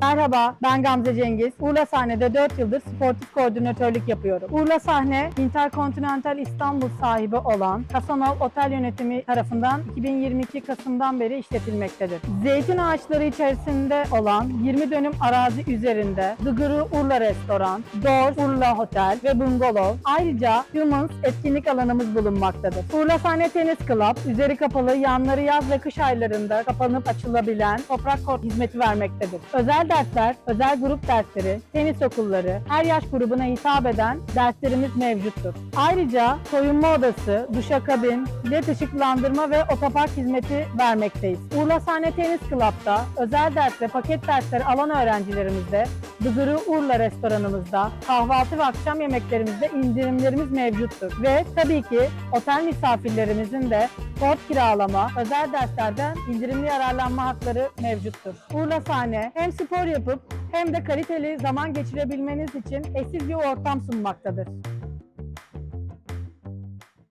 Merhaba, ben Gamze Cengiz. Urla Sahne'de 4 yıldır sportif koordinatörlük yapıyorum. Urla Sahne, Interkontinental İstanbul sahibi olan Kasanov Otel Yönetimi tarafından 2022 Kasım'dan beri işletilmektedir. Zeytin ağaçları içerisinde olan 20 dönüm arazi üzerinde Dıgırı Urla Restoran, Doors Urla Hotel ve Bungalov, ayrıca Humans etkinlik alanımız bulunmaktadır. Urla Sahne Tenis Club, üzeri kapalı, yanları yaz ve kış aylarında kapanıp açılabilen toprak kort hizmeti vermektedir. Özel dersler, özel grup dersleri, tenis okulları, her yaş grubuna hitap eden derslerimiz mevcuttur. Ayrıca soyunma odası, duşakabin, led ışıklandırma ve otopark hizmeti vermekteyiz. Urla Sahne Tenis Club'da özel ders ve paket dersleri alan öğrencilerimizde Bıgırı Urla restoranımızda kahvaltı ve akşam yemeklerimizde indirimlerimiz mevcuttur. Ve tabii ki otel misafirlerimizin de kort kiralama, özel derslerden indirimli yararlanma hakları mevcuttur. Urla Sahne hem spor yapıp hem de kaliteli zaman geçirebilmeniz için eşsiz bir ortam sunmaktadır.